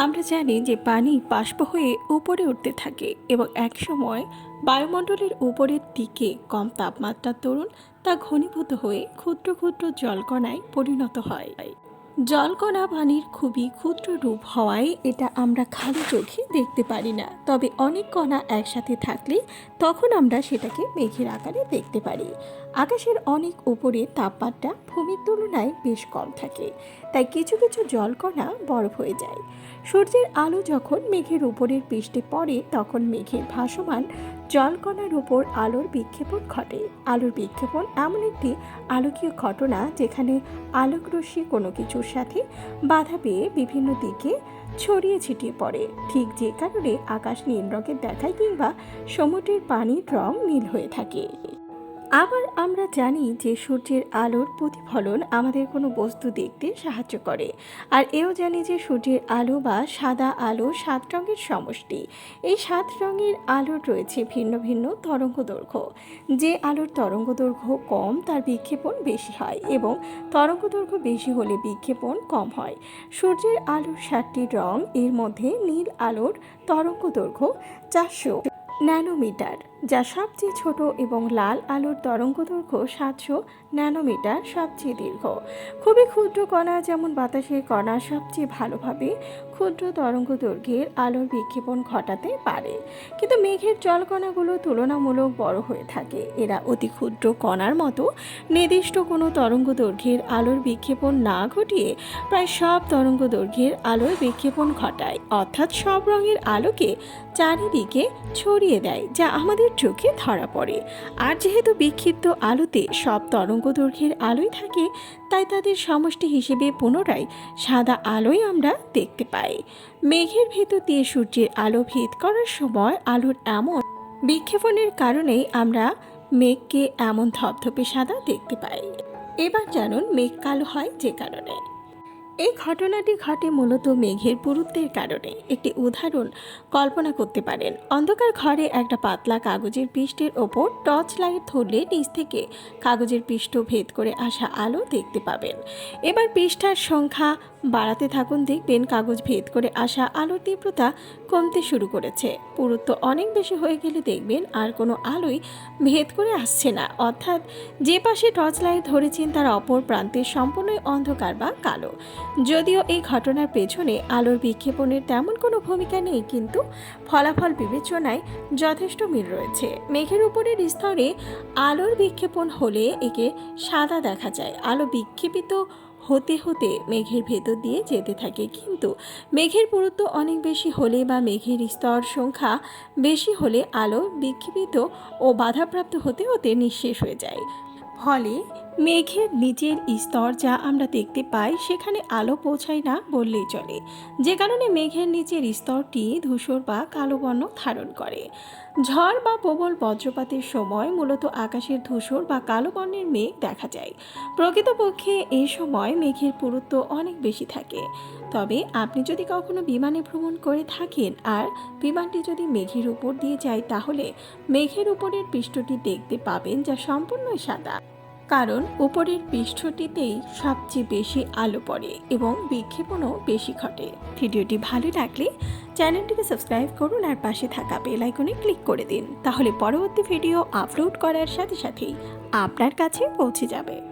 আমরা জানি যে পানি বাষ্প হয়ে উপরে উঠতে থাকে এবং একসময় বায়ুমণ্ডলের উপরের দিকে কম তাপমাত্রার তরুণ তা ঘনীভূত হয়ে ক্ষুদ্র ক্ষুদ্র জলকণায় পরিণত হয়। জলকণা পানির খুবই ক্ষুদ্র রূপ হওয়ায় এটা আমরা খালি চোখে দেখতে পারি না। তবে অনেক কণা একসাথে থাকলে তখন আমরা সেটাকে মেঘের আকারে দেখতে পারি। আকাশের অনেক উপরে তাপমাত্রা ভূমির তুলনায় বেশ কম থাকে, তাই কিছু কিছু জলকণা বরফ হয়ে যায়। সূর্যের আলো যখন মেঘের উপরের পৃষ্ঠে পড়ে, তখন মেঘের ভাসমান জলকণার উপর আলোর বিক্ষেপণ ঘটে। আলোর বিক্ষেপণ এমন একটি আলোকীয় ঘটনা যেখানে আলোকরশ্মি কোনো কিছুর সাথে বাধা পেয়ে বিভিন্ন দিকে ছড়িয়ে ছিটিয়ে পড়ে। ঠিক যে কারণে আকাশ নীল রঙের দেখায় কিংবা সমুদ্রের পানির রং নীল হয়ে থাকে। আবার আমরা জানি যে সূর্যের আলোর প্রতিফলন আমাদের কোনো বস্তু দেখতে সাহায্য করে। আর এও জানি যে সূর্যের আলো বা সাদা আলো সাত রঙের সমষ্টি। এই সাত রঙের আলোর রয়েছে ভিন্ন ভিন্ন তরঙ্গ দৈর্ঘ্য। যে আলোর তরঙ্গ দৈর্ঘ্য কম, তার বিক্ষেপণ বেশি হয় এবং তরঙ্গ দৈর্ঘ্য বেশি হলে বিক্ষেপণ কম হয়। সূর্যের আলোর সাতটি রং এর মধ্যে নীল আলোর তরঙ্গ দৈর্ঘ্য চারশো ন্যানোমিটার। যা সবচেয়ে ছোট এবং লাল আলোর তরঙ্গদৈর্ঘ্য সাতশো ন্যানোমিটার, সবচেয়ে দীর্ঘ। খুবই ক্ষুদ্র কণা, যেমন বাতাসের কণা সবচেয়ে ভালোভাবে ক্ষুদ্র তরঙ্গদৈর্ঘ্যের আলোর বিক্ষেপণ ঘটাতে পারে। কিন্তু মেঘের জলকণাগুলো তুলনামূলক বড় হয়ে থাকে। এরা অতি ক্ষুদ্র কণার মতো নির্দিষ্ট কোনো তরঙ্গদৈর্ঘ্যের আলোর বিক্ষেপণ না ঘটিয়ে প্রায় সব তরঙ্গদৈর্ঘ্যের আলোর বিক্ষেপণ ঘটায়। অর্থাৎ সব রঙের আলোকে চারিদিকে ছড়িয়ে দেয়, যা আমাদের চোখে ধরা পড়ে। আর যেহেতু বিক্ষিপ্ত আলোতে সব তরঙ্গদৈর্ঘ্যের আলোই থাকে, তাই তাদের সমষ্টি হিসেবে পুনরায় সাদা আলোই আমরা দেখতে পাই। মেঘের ভেতর দিয়ে সূর্যের আলো ভেদ করার সময় আলোর এমন বিক্ষেপণের কারণেই আমরা মেঘকে এমন ধপধপে সাদা দেখতে পাই। এবার জানুন মেঘ কালো হয় যে কারণে। এই ঘটনাটি ঘটে মূলত মেঘের পুরুত্বের কারণে। একটি উদাহরণ, কল্পনা করতে পারেন। অন্ধকার ঘরে একটা পাতলা কাগজের পৃষ্ঠের ওপর টর্চ লাইট ধরলে নিচ থেকে কাগজের পৃষ্ঠ ভেদ করে আসা আলো দেখতে পাবেন। এবার পৃষ্ঠার সংখ্যা বাড়াতে থাকুন, দেখবেন কাগজ ভেদ করে আসা আলোর তীব্রতা কমতে শুরু করেছে। পুরুত্ব অনেক বেশি হয়ে গেলে দেখবেন আর কোনো আলোই ভেদ করে আসছে না। অর্থাৎ যে পাশে টর্চ লাইট ধরেছেন, তার অপর প্রান্তে সম্পূর্ণই অন্ধকার বা কালো। যদিও এই ঘটনার পেছনে আলোর বিক্ষেপণের তেমন কোনো ভূমিকা নেই, কিন্তু ফলাফল বিবেচনায় যথেষ্ট মিল রয়েছে। মেঘের উপরের স্তরে আলোর বিক্ষেপণ হলে একে সাদা দেখা যায়। আলো বিক্ষেপিত হতে হতে মেঘের ভেতর দিয়ে যেতে থাকে, কিন্তু মেঘের পুরুত্ব অনেক বেশি হলে বা মেঘের স্তর সংখ্যা বেশি হলে আলো বিক্ষেপিত ও বাধাপ্রাপ্ত হতে হতে নিঃশেষ হয়ে যায়। ফলে মেঘের নিচের স্তর যা আমরা দেখতে পাই সেখানে আলো পৌঁছায় না বললেই চলে। যে কারণে মেঘের নিচের স্তরটি ধূসর বা কালো বর্ণ ধারণ করে। ঝড় বা প্রবল বজ্রপাতের সময় মূলত আকাশের ধূসর বা কালো বর্ণের মেঘ দেখা যায়। প্রকৃতপক্ষে এই সময় মেঘের পুরুত্ব অনেক বেশি থাকে। তবে আপনি যদি কখনো বিমানে ভ্রমণ করে থাকেন আর বিমানটি যদি মেঘের উপর দিয়ে যায় তাহলে মেঘের উপরের পৃষ্ঠটি দেখতে পাবেন যা সম্পূর্ণই সাদা। কারণ উপরের পৃষ্ঠটিতেই সবচেয়ে বেশি আলো পড়ে এবং বিক্ষেপণও বেশি ঘটে। ভিডিওটি ভালো লাগলে চ্যানেলটিকে সাবস্ক্রাইব করুন আর পাশে থাকা বেল আইকনে ক্লিক করে দিন। তাহলে পরবর্তী ভিডিও আপলোড করার সাথে সাথেই আপনার কাছে পৌঁছে যাবে।